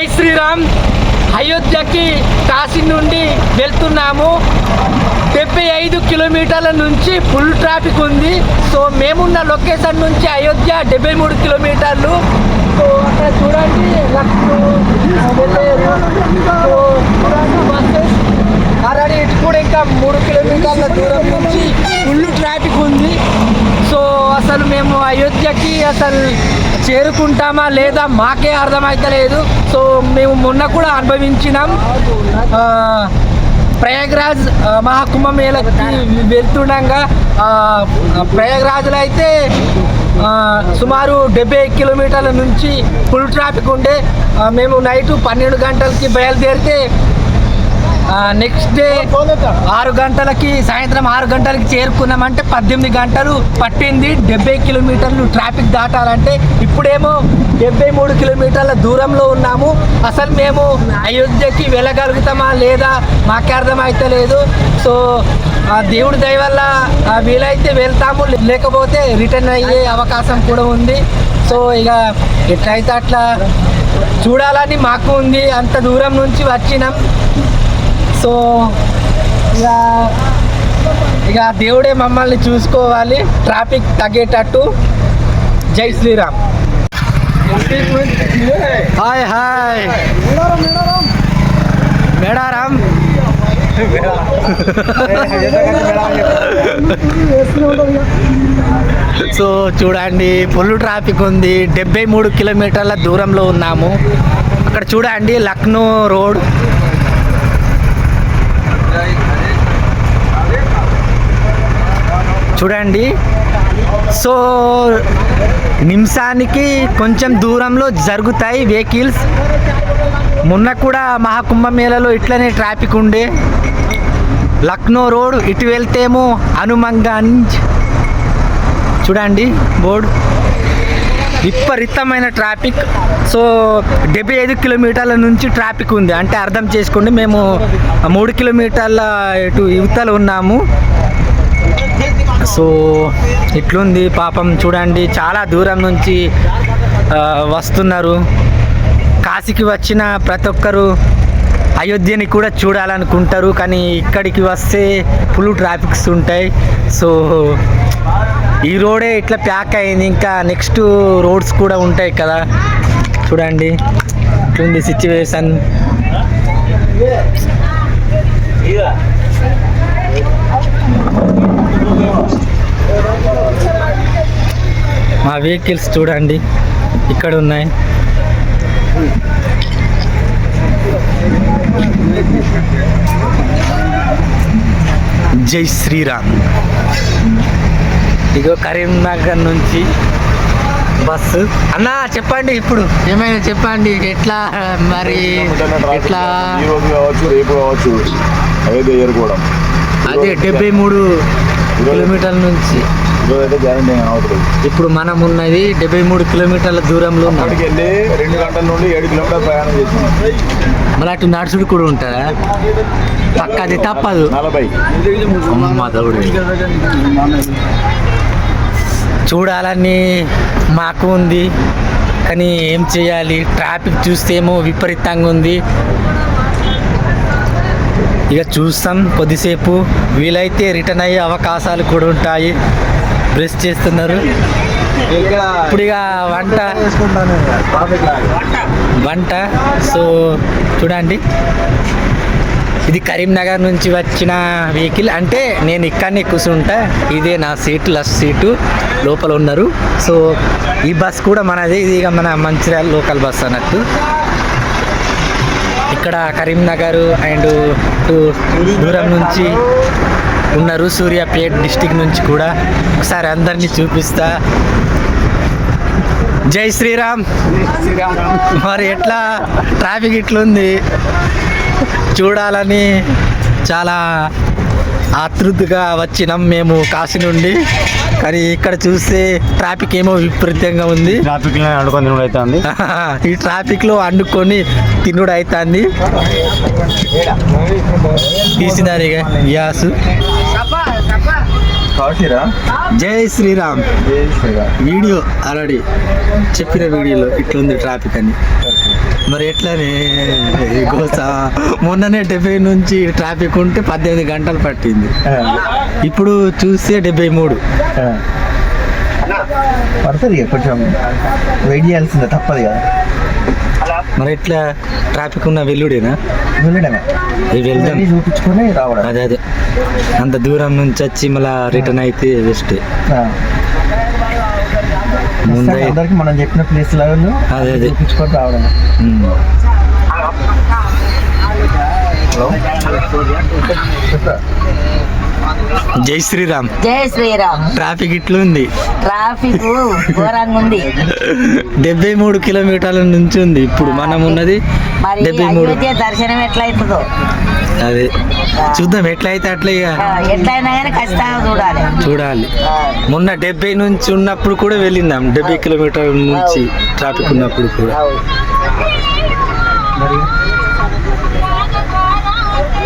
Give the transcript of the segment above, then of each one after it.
జై శ్రీరామ్. అయోధ్యకి కాశీ నుండి వెళ్తున్నాము. డెబ్బై ఐదు కిలోమీటర్ల నుంచి ఫుల్ ట్రాఫిక్ ఉంది. సో మేమున్న లొకేషన్ నుంచి అయోధ్య డెబ్బై మూడు కిలోమీటర్లు. సో అక్కడ చూడండి లక్నో సో ఇటు కూడా ఇంకా మూడు కిలోమీటర్ల దూరం నుంచి ఫుల్ ట్రాఫిక్ ఉంది. సో అసలు మేము అయోధ్యకి అసలు చేరుకుంటామా లేదా మాకే అర్థమవుతలేదు సో మేము మొన్న కూడా అనుభవించినాం. ప్రయాగ్రాజ్ మహాకుంభమేళకి వెళ్తుండగా ప్రయాగ్రాజ్లో అయితే సుమారు డెబ్బై కిలోమీటర్ల నుంచి ఫుల్ ట్రాఫిక్ ఉండే. మేము నైట్ పన్నెండు గంటలకి బయలుదేరితే నెక్స్ట్ డే ఆరు గంటలకి సాయంత్రం ఆరు గంటలకి చేరుకున్నామంటే పద్దెనిమిది గంటలు పట్టింది. డెబ్బై కిలోమీటర్లు ట్రాఫిక్ దాటాలంటే ఇప్పుడేమో డెబ్బై మూడు కిలోమీటర్ల దూరంలో ఉన్నాము. అసలు మేము అయోధ్యకి వెళ్ళగలుగుతామా లేదా మాకే అర్థమైతే లేదు. సో ఆ దేవుడి దయ వల్ల వీలైతే వెళ్తాము. లేకపోతే రిటర్న్ అయ్యే అవకాశం కూడా ఉంది. సో ఇక ఎట్లయితే అట్లా చూడాలని మాకు ఉంది. అంత దూరం నుంచి వచ్చినాం. సో ఇక ఇక దేవుడే మమ్మల్ని చూసుకోవాలి. ట్రాఫిక్ తగ్గేటట్టు. Jai Sriram. Hi hi. మేడారామ్ so చూడండి ఫుల్ ట్రాఫిక్ ఉంది. డెబ్బై మూడు కిలోమీటర్ల దూరంలో ఉన్నాము. అక్కడ చూడండి లక్నో రోడ్. చూడండి. సో నిమిషానికి కొంచెం దూరంలో జరుగుతాయి వెహికల్స్. మొన్న కూడా మహాకుంభమేళలో ఇట్లనే ట్రాఫిక్ ఉండే. లక్నో రోడ్ ఇటు వెళ్తేమో హనుమంగంజ్ చూడండి బోర్డు. విపరీతమైన ట్రాఫిక్. సో డెబ్బై ఐదు కిలోమీటర్ల నుంచి ట్రాఫిక్ ఉంది. అంటే అర్థం చేసుకోండి మేము మూడు కిలోమీటర్ల ఇటు యువతలు ఉన్నాము. సో ఇట్లుంది పాపం చూడండి చాలా దూరం నుంచి వస్తున్నారు. కాశీకి వచ్చిన ప్రతి ఒక్కరు అయోధ్యని కూడా చూడాలనుకుంటారు కానీ ఇక్కడికి వస్తే ఫుల్ ట్రాఫిక్స్ ఉంటాయి. సో ఈ రోడే ఇట్లా ప్యాక్ అయింది ఇంకా నెక్స్ట్ రోడ్స్ కూడా ఉంటాయి కదా. చూడండి ఇట్లుంది సిచ్యువేషన్ మా వెహికల్స్ చూడండి ఇక్కడ ఉన్నాయి. జై శ్రీరామ్. ఇగో కరీంనగర్ నుంచి బస్సు. అన్నా చెప్పండి ఇప్పుడు. ఏమైనా చెప్పండి ఎట్లా మరి ఎట్లా? కావచ్చు రేపు కావచ్చు అదే డెబ్బై మూడు కిలోమీటర్ల నుంచి. ఇప్పుడు మనం ఉన్నది డెబ్బై మూడు కిలోమీటర్ల దూరంలో వెళ్ళి రెండు గంటల నుండి ఏడు కిలోమీటర్ ప్రయాణం చేస్తున్నాం మళ్ళీ అటు నడుచుడు కూడా ఉంటుందా? పక్క అది తప్పదు. నలభై. చూడాలని మాకు ఉంది. కానీ ఏం చేయాలి? ట్రాఫిక్ చూస్తేమో విపరీతంగా ఉంది. ఇక చూస్తాం. కొద్దిసేపు వీలైతే రిటర్న్ అయ్యే అవకాశాలు కూడా ఉంటాయి. బ్రష్ చేస్తున్నారు. ఇప్పుడు ఇక వంట. వంట. సో చూడండి. ఇది కరీంనగర్ నుంచి వచ్చిన వెహికల్. అంటే నేను ఇక్కడనే కూర్చుంటా. ఇదే నా సీటు లస్ట్ సీటు. లోపల ఉన్నారు. సో ఈ బస్ కూడా మనది. ఇది ఇక మన మంచిర్యాల లోకల్ బస్ అన్నట్టు. ఇక్కడ కరీంనగర్ అండ్ దూరం నుంచి ఉన్నారు సూర్యాపేట్ డిస్టిక్ నుంచి కూడా ఒకసారి అందరినీ చూపిస్తా. జై శ్రీరామ్. మరి ఎట్లా ట్రాఫిక్ ఇట్లుంది? చూడాలని చాలా ఆతృతగా వచ్చినాం మేము కాశీ నుండి. కానీ ఇక్కడ చూస్తే ట్రాఫిక్ ఏమో విపరీతంగా ఉంది. ట్రాఫిక్ అడుకొని తినడం అయితే ఉంది ఈ ట్రాఫిక్లో వండుకొని తినుడు అవుతుంది తీసినారు ఇక గ్యాస్ జై శ్రీరామ్. వీడియో ఆల్రెడీ చెప్పిన వీడియోలో ఇట్లుంది ట్రాఫిక్ అని. మరి ఎట్లని? గోస మొన్ననే డెబ్బై నుంచి ట్రాఫిక్ ఉంటే పద్దెనిమిది గంటలు పట్టింది. ఇప్పుడు చూస్తే డెబ్బై మూడు. పడుతుంది కొంచెం వెయిట్ చేయాల్సిందే తప్పదు కదా. మరి ఎట్లా? ట్రాఫిక్ ఉన్న వెల్లుడేనా వెళ్దాం. ఇవన్నీ చూపించుకొని రావడం అదే అదే. అంత దూరం నుంచి వచ్చి మళ్ళా రిటర్న్ అయితే బెస్ట్. ముందే అందరికి మనం చెప్పిన ప్లేస్లో అదే, అదే. చూపించుకొని రావడం. జై శ్రీరామ్. జై శ్రీరామ్. ట్రాఫిక్ ఇట్లుంది ట్రాఫిక్ ఘోరంగా ఉంది. డెబ్బై మూడు కిలోమీటర్ల నుంచి ఉంది. ఇప్పుడు మనం ఉన్నది మరి దర్శనం ఎట్లయితుందో? అదే. చూద్దాం ఎట్లయితే అట్లా ఇక. ఎట్లయినా కానీ ఖచ్చితంగా చూడాలి. చూడాలి. మొన్న డెబ్బై నుంచి ఉన్నప్పుడు కూడా వెళ్ళిందాం డెబ్బై కిలోమీటర్ల నుంచి ట్రాఫిక్ ఉన్నప్పుడు కూడా.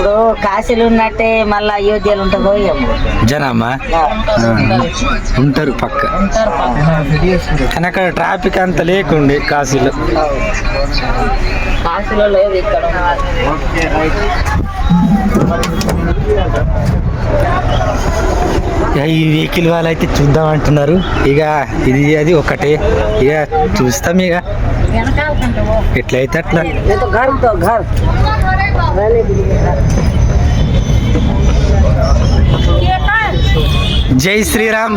ఇప్పుడు కాశీలు ఉన్నట్టే మళ్ళీ అయోధ్యలు ఉంటుందో ఏమో జనామా? ఉంటారు పక్క. కానీ అక్కడ ట్రాఫిక్ అంత లేకుండే కాశీలో. కాశీలో లేదు ఇక్కడ. ఈ వెహికల్ వాళ్ళు అయితే చూద్దాం అంటున్నారు. ఇక ఇది అది ఒకటే. ఇక చూస్తాం ఇక. ఎట్లయితే అట్లా ये तो घर तो घर रहने के लिए घर। జై శ్రీరామ్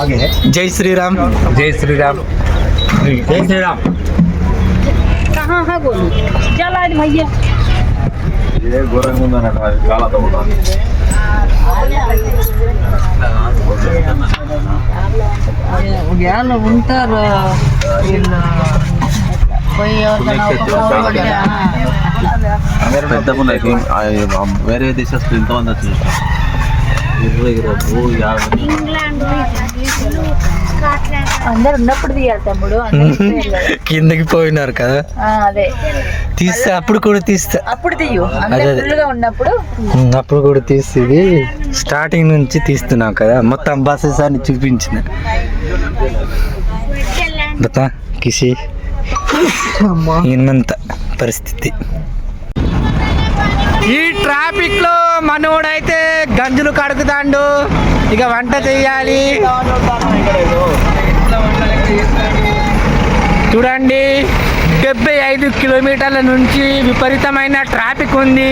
ఆగే జై శ్రీరామ్ జై శ్రీరామ్ జై శ్రీరామ్ कहाँ है गोलू चल आज भैया ఏ ఘోరంగా ఉందన్నట్టు అది కాలంతో కూడా వాళ్ళు ఉంటారు వీళ్ళు పోయి పెద్ద వేరే దేశస్తులు ఎంతమంది వచ్చినారు ఇరవై ఇరవై యాభై. అందరు ఉన్నప్పుడు తీయాలి తమ్ముడు. కిందకి పోయినారు కదా? ఆ, అదే. తీస్తే అప్పుడు కూడా తీస్తా. అప్పుడు తీయు. ఉన్నప్పుడు అప్పుడు కూడా తీస్తుంది స్టార్టింగ్ నుంచి తీస్తున్నాం కదా. మొత్తం బస్సెస్ అని చూపించిన. బతా కిసి ఈయనంత పరిస్థితి. ఈ ట్రాఫిక్లో మనోడైతే గంజులు కడుగుతాండు. ఇక వంట చెయ్యాలి. చూడండి డెబ్బై ఐదు కిలోమీటర్ల నుంచి విపరీతమైన ట్రాఫిక్ ఉంది.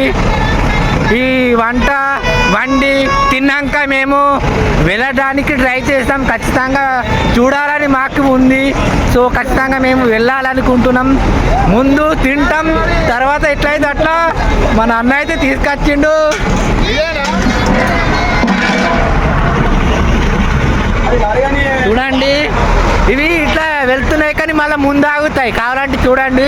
ఈ వంట వండి తిన్నాక మేము వెళ్ళడానికి ట్రై చేస్తాం. ఖచ్చితంగా చూడాలని మాకు ఉంది. సో ఖచ్చితంగా మేము వెళ్ళాలనుకుంటున్నాం. ముందు తింటాం. తర్వాత ఎట్లయితే అట్లా మన అన్న అయితే తీసుకొచ్చిండు. చూడండి. ఇవి ఇట్లా వెళ్తున్నాయి కానీ మళ్ళీ ముందాగుతాయి. కావాలంటే చూడండి.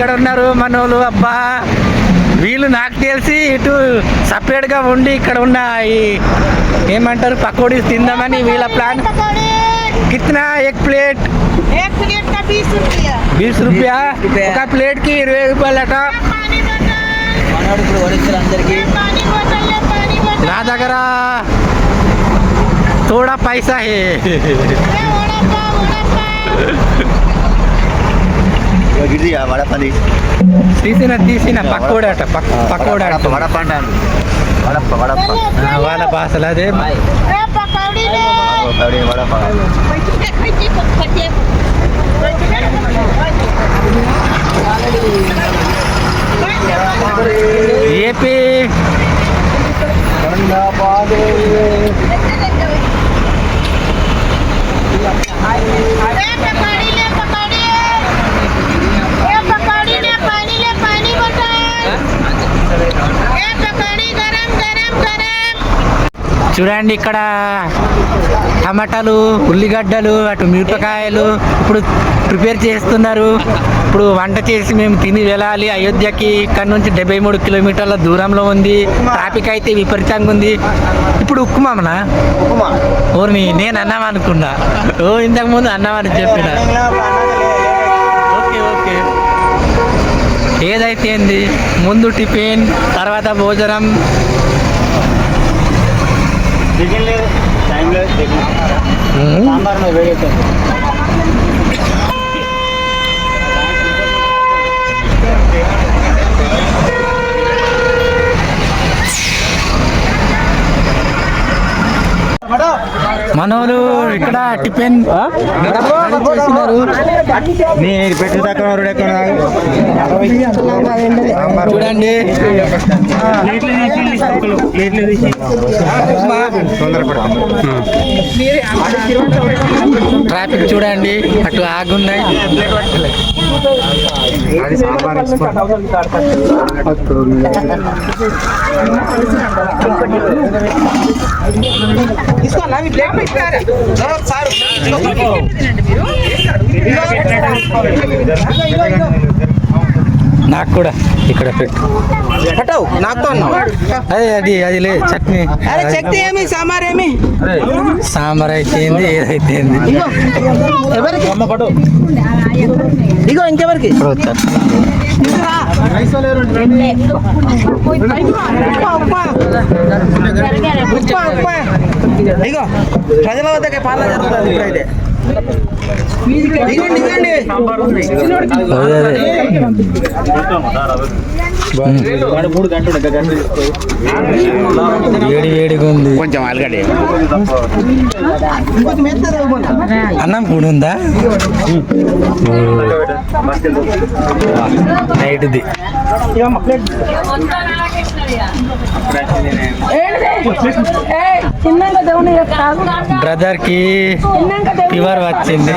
ఇక్కడ ఉన్నారు మనోళ్ళు అబ్బా. వీళ్ళు నాకు తెలిసి ఇటు సపరేట్గా ఉండి ఇక్కడ ఉన్న ఈ ఏమంటారు పకోడీస్ తిందామని వీళ్ళ ప్లాన్ కిత్నా ఎక్ ప్లేట్. బీస్ రూపాయ? ఒక ప్లేట్కి ఇరవై రూపాయలట. నా దగ్గర తోడా పైసా है ఇది వడపది తీసిన తీసిన పక్కోడట పక్కోడట వడపండ వడప వాళ్ళ భాషలు అదే వడప చూడండి ఇక్కడ టమాటాలు ఉల్లిగడ్డలు అటు మిరపకాయలు ఇప్పుడు ప్రిపేర్ చేస్తున్నారు. ఇప్పుడు వంట చేసి మేము తిని వెళ్ళాలి. అయోధ్యకి ఇక్కడ నుంచి డెబ్బై మూడు కిలోమీటర్ల దూరంలో ఉంది. ట్రాఫిక్ అయితే విపరీతంగా ఉంది. ఇప్పుడు ఉక్కుమామనా ఓర్ని నేను అన్నాం అనుకున్నా. ఓ ఇంతకు ముందు అన్నామని చెప్పిన. Okay okay. ఏదైతే ఏంది? ముందు టిఫిన్ తర్వాత భోజనం. టైంలో సాంబార్ వేడి మనోళ్ళు ఇక్కడ టిఫిన్. చేసినారు. నేను పెట్టి తక్కువ ఎక్కడ చూడండి. ట్రాఫిక్ చూడండి అటు ఆగున్నాయి. నాకు కూడా ఇక్కడ పెట్టు. అదే అది అది లే చట్నీ. సాంబార్ అయితే ఏంది ఏదైతే ఏంది ఇగో ఇంకెవరికి? ఇప్పుడు చట్నీ ఇగో ప్రజల వద్దకే పాలన జరుగుతుంది ఇప్పుడైతే. వేడి వేడిగా ఉంది కొంచెం ఆలుగడ్డ అన్నం కూడా ఉందా నైట్ది. బ్రదర్కి ఫీవర్ వచ్చింది.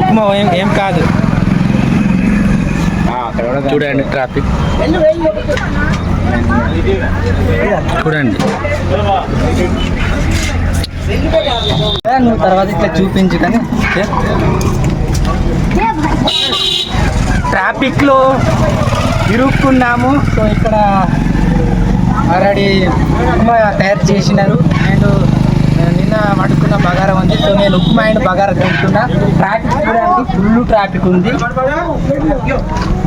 ఉప్మా ఏం ఏం కాదు. చూడండి ట్రాఫిక్. చూడండి. నువ్వు తర్వాత ఇట్లా చూపించు కానీ ట్రాఫిక్లో ఇరుక్కున్నాము సో ఇక్కడ ఆల్రెడీ ఉప్మా తయారు చేసినారు. అండ్ నిన్న వండుకున్న బగారం ఉంది. సో నేను ఉప్మా అండ్ బగారా తింటున్నా. ట్రాఫిక్ చూడండి ఫుల్ ట్రాఫిక్ ఉంది.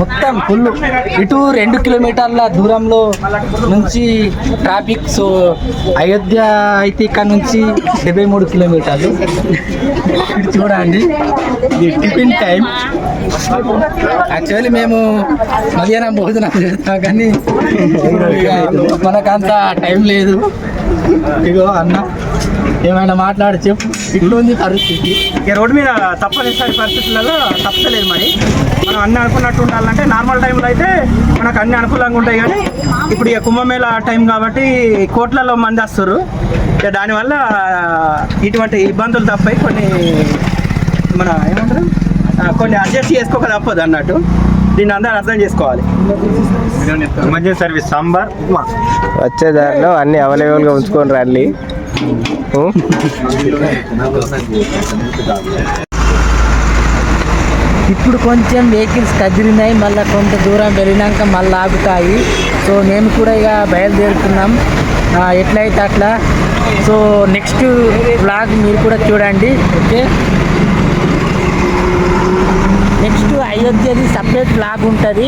మొత్తం ఫుల్ ఇటు రెండు కిలోమీటర్ల దూరంలో నుంచి ట్రాఫిక్ సో అయోధ్య అయితే ఇక్కడ నుంచి డెబ్బై మూడు కిలోమీటర్లు. ఇటు చూడండి. ఇది టిఫిన్ టైం యాక్చువల్లీ మేము మధ్యాహ్నం భోజనం చేస్తాం కానీ మనకంత టైం లేదు. ఇగో అన్న ఏమైనా మాట్లాడి చెప్పు. ఉంది పరిస్థితి. ఇక రోడ్డు మీద తప్పనిసరి పరిస్థితులలో తప్పలేదు మరి. మనం అన్ని అనుకున్నట్టు ఉండాలంటే నార్మల్ టైంలో అయితే మనకు అన్ని అనుకూలంగా ఉంటాయి కానీ ఇప్పుడు ఇక కుంభమేళ టైం కాబట్టి కోట్లలో మంది వస్తారు. ఇక దానివల్ల ఇటువంటి ఇబ్బందులు తప్పాయి కొన్ని మన ఏమంటారు? కొన్ని అడ్జస్ట్ చేసుకోక తప్పదు అన్నట్టు. దీన్ని అందరూ అర్థం చేసుకోవాలి. Emergency service sambar upma. వచ్చే దారిలో అన్ని అవైలబుల్గా ఉంచుకొని రండి. ఇప్పుడు కొంచెం వెహికల్స్ కదిలినాయి మళ్ళీ కొంత దూరం వెళ్ళినాక మళ్ళీ ఆగుతాయి. సో మేము కూడా ఇక బయలుదేరుతున్నాం. ఎట్లయితే అట్లా. సో నెక్స్ట్ బ్లాగ్ మీరు కూడా చూడండి. ఓకే? నెక్స్ట్ అయోధ్యది సపరేట్ బ్లాగ్ ఉంటుంది